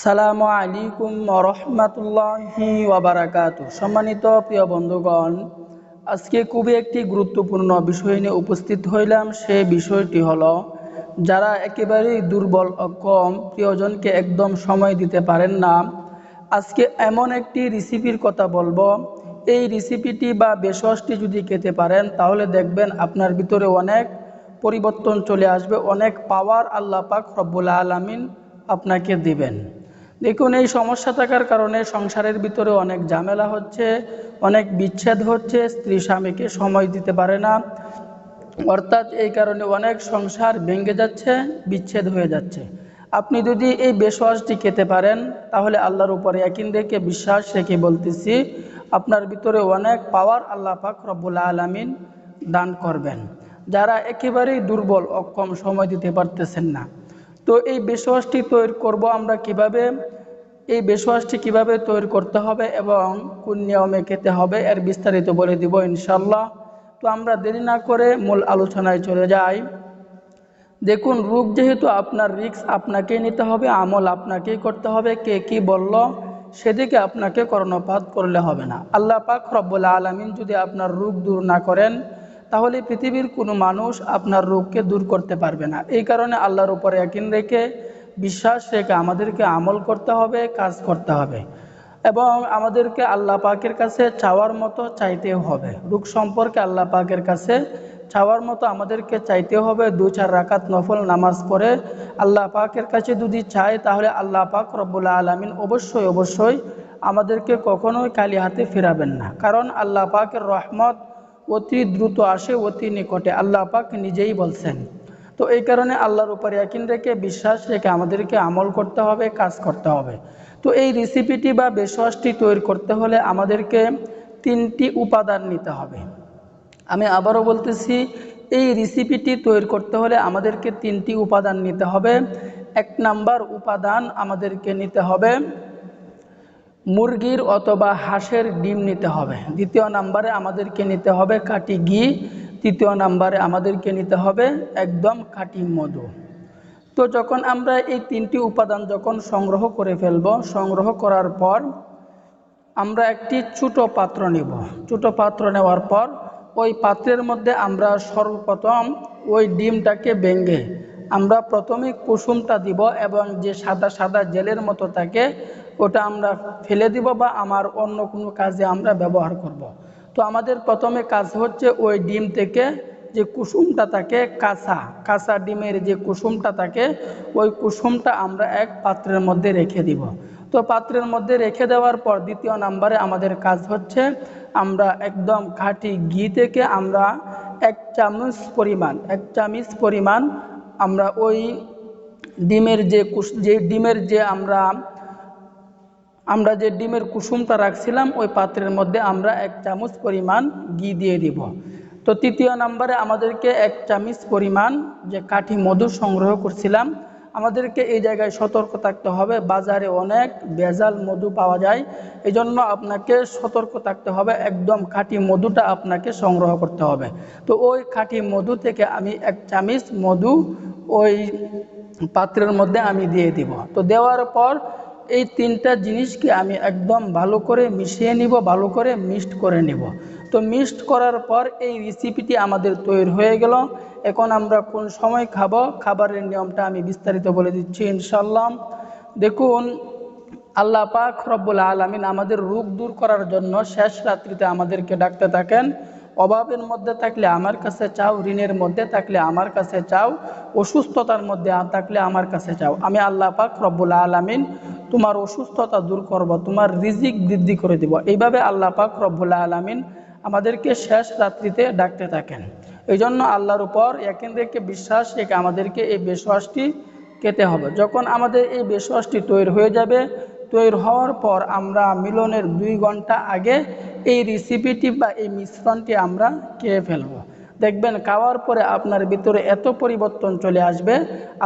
সালামু আলাইকুম রহমতুল্লাহি ওয়াবারাকাত সম্মানিত প্রিয় বন্ধুগণ, আজকে খুবই একটি গুরুত্বপূর্ণ বিষয় নিয়ে উপস্থিত হইলাম। সে বিষয়টি হলো, যারা একেবারেই দুর্বল কম, প্রিয়জনকে একদম সময় দিতে পারেন না, আজকে এমন একটি রেসিপির কথা বলব। এই রেসিপিটি বা বেশসটি যদি খেতে পারেন, তাহলে দেখবেন আপনার ভিতরে অনেক পরিবর্তন চলে আসবে, অনেক পাওয়ার আল্লাহ পাক রব্বুল আলমিন আপনাকে দিবেন। দেখুন, এই সমস্যা থাকার কারণে সংসারের ভিতরে অনেক ঝামেলা হচ্ছে, অনেক বিচ্ছেদ হচ্ছে, স্ত্রী স্বামীকে সময় দিতে পারে না। অর্থাৎ এই কারণে অনেক সংসার ভেঙে যাচ্ছে, বিচ্ছেদ হয়ে যাচ্ছে। আপনি যদি এই বেশওয়াজটি খেতে পারেন, তাহলে আল্লাহর উপরে একিন রেখে বিশ্বাস রেখে বলতেছি, আপনার ভিতরে অনেক পাওয়ার আল্লাহ পাক রব্বুল আলমিন দান করবেন। যারা একেবারেই দুর্বল অক্ষম সময় দিতে পারতেছেন না। তো এই বেশওয়াজটি তৈরি করব আমরা কীভাবে? এই বেশওয়াজটি কীভাবে তৈরি করতে হবে এবং কোন নিয়মে খেতে হবে এর বিস্তারিত বলে দিব ইনশাল্লাহ তো আমরা দেরি না করে মূল আলোচনায় চলে যাই। দেখুন, রোগ যেহেতু আপনার রিক্স আপনাকেই নিতে হবে, আমল আপনাকেই করতে হবে, কে কি বলল সেদিকে আপনাকে কর্ণপাত করলে হবে না। আল্লাহ পাক রব্বুল আলমিন যদি আপনার রোগ দূর না করেন, তাহলে পৃথিবীর কোনো মানুষ আপনার রোগকে দূর করতে পারবে না। এই কারণে আল্লাহর উপরে একিন রেখে বিশ্বাস রেখে আমাদেরকে আমল করতে হবে, কাজ করতে হবে। এবং আমাদেরকে আল্লাহ পাকের কাছে চাওয়ার মতো চাইতেও হবে। রোগ সম্পর্কে আল্লাহ পাকের কাছে চাওয়ার মতো আমাদেরকে চাইতে হবে। দু চার রাকাত নফল নামাজ পড়ে আল্লাহ পাকের কাছে যদি চাই তাহলে আল্লাহ পাক রব্বুল্লা আলমিন অবশ্যই অবশ্যই আমাদেরকে কখনোই কালি হাতে ফেরাবেন না। কারণ আল্লাহ পাকের রহমত অতি দ্রুত আসে, অতি নিকটে। আল্লাহ পাক নিজেই বলছেন তো এই কারণে আল্লাহর উপরে একিন রেখে, বিশ্বাস রেখে আমাদেরকে আমল করতে হবে, কাজ করতে হবে। তো এই রেসিপিটি বা বেশওয়াসটি তৈরি করতে হলে আমাদেরকে তিনটি উপাদান নিতে হবে। আমি আবারও বলতেছি, এই রেসিপিটি তৈরি করতে হলে আমাদেরকে তিনটি উপাদান নিতে হবে। এক নাম্বার উপাদান আমাদেরকে নিতে হবে, মুরগির অথবা হাঁসের ডিম নিতে হবে। দ্বিতীয় নাম্বারে আমাদেরকে নিতে হবে কাটি ঘি। তৃতীয় নাম্বারে আমাদেরকে নিতে হবে একদম কাটি মধু তো যখন আমরা এই তিনটি উপাদান যখন সংগ্রহ করে ফেলব, সংগ্রহ করার পর আমরা একটি ছোটো পাত্র নিব ছোটো পাত্র নেওয়ার পর ওই পাত্রের মধ্যে আমরা সর্বপ্রথম ওই ডিমটাকে ভেঙে আমরা প্রথমে কুসুমটা দিব এবং যে সাদা সাদা জেলের মতো থাকে ওটা আমরা ফেলে দিব বা আমার অন্য কোনো কাজে আমরা ব্যবহার করব। তো আমাদের প্রথমে কাজ হচ্ছে ওই ডিম থেকে যে কুসুমটা থাকে কাঁচা কাঁচা ডিমের যে কুসুমটা থাকে, ওই কুসুমটা আমরা এক পাত্রের মধ্যে রেখে দিব। তো পাত্রের মধ্যে রেখে দেওয়ার পর দ্বিতীয় নাম্বারে আমাদের কাজ হচ্ছে আমরা একদম খাঁটি ঘি থেকে আমরা এক চামচ পরিমাণ, এক চামচ পরিমাণ আমরা ওই ডিমের যে কুস, যে ডিমের যে আমরা আমরা যে ডিমের কুসুমটা রাখছিলাম, ওই পাত্রের মধ্যে আমরা এক চামচ পরিমাণ ঘি দিয়ে দিব। তো তৃতীয় নম্বরে আমাদেরকে এক চামচ পরিমাণ যে কাঠি মধু সংগ্রহ করছিলাম, আমাদেরকে এই জায়গায় সতর্ক থাকতে হবে। বাজারে অনেক বেজাল মধু পাওয়া যায় এই জন্য আপনাকে সতর্ক থাকতে হবে। একদম খাঁটি মধুটা আপনাকে সংগ্রহ করতে হবে। তো ওই খাঁটি মধু থেকে আমি এক চামচ মধু ওই পাত্রের মধ্যে আমি দিয়ে দিব। তো দেওয়ার পর এই তিনটা জিনিসকে আমি একদম ভালো করে মিশিয়ে নিব, ভালো করে মিক্সড করে নিব। তো মিক্সড করার পর এই রেসিপিটি আমাদের তৈরি হয়ে গেল। এখন আমরা কোন সময় খাব, খাবারের নিয়মটা আমি বিস্তারিত বলে দিচ্ছি ইনশাল্লাহ দেখুন, আল্লাহ পাক রব্বুল আলমিন আমাদের রোগ দূর করার জন্য শেষ রাত্রিতে আমাদেরকে ডাকতে থাকেন। অভাবের মধ্যে থাকলে আমার কাছে চাও, ঋণের মধ্যে থাকলে আমার কাছে চাও, অসুস্থতার মধ্যে থাকলে আমার কাছে চাও। আমি আল্লাহ পাক রব্বুল আলমিন তোমার অসুস্থতা দূর করব, তোমার রিজিক বৃদ্ধি করে দিব। এইভাবে আল্লাহ পাক রব্বুল আলমিন আমাদেরকে শেষ রাত্রিতে ডাকতে থাকেন। এই জন্য আল্লাহর উপর একেন রেখে বিশ্বাস রেখে আমাদেরকে এই বেশওয়াসটি কেতে হবে। যখন আমাদের এই বেশওয়াসটি তৈরি হয়ে যাবে, তৈরি হওয়ার পর আমরা মিলনের দুই ঘণ্টা আগে এই রেসিপিটি বা এই মিশ্রণটি আমরা খেয়ে ফেলব। দেখবেন খাওয়ার পরে আপনার ভিতরে এত পরিবর্তন চলে আসবে,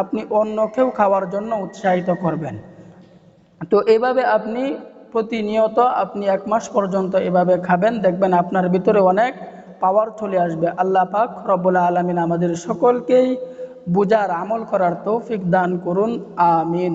আপনি অন্যকেও খাওয়ার জন্য উৎসাহিত করবেন। তো এভাবে আপনি প্রতিনিয়ত আপনি এক মাস পর্যন্ত এভাবে খাবেন। দেখবেন আপনার ভিতরে অনেক পাওয়ার চলে আসবে। আল্লাহ পাক রব্বুল্লা আলমিন আমাদের সকলকেই বুজার, আমল করার তৌফিক দান করুন। আমিন।